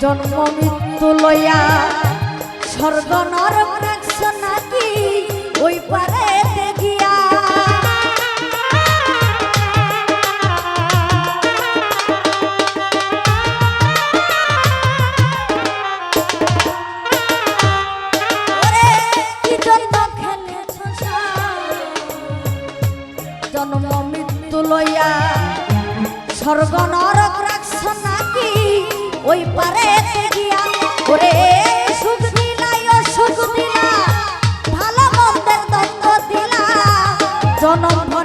জন্ম মৃত্যু লয়া স্বর্গ নরক রাখছ নাকি ওই পারে জন্ম মৃত্যু স্বর্গ নরক জনম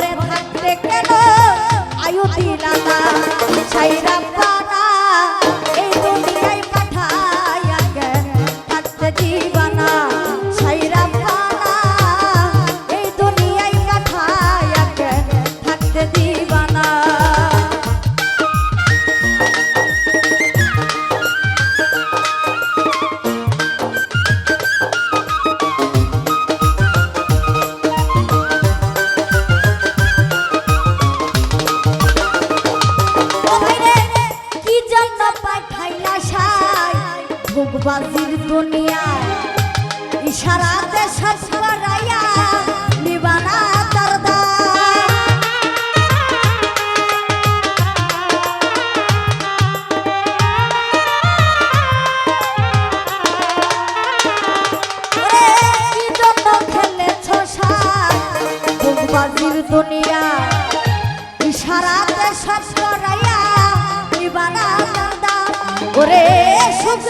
ভোগবাসীর দুনিয়া। ইশারাতে শ্বাস করাইয়া নিবানা দুনিয়া। ইশারাতে শ্বাস করাইয়া নিবানা ওরে সুখ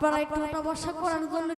আপনারা একটু টাকা করার জন্য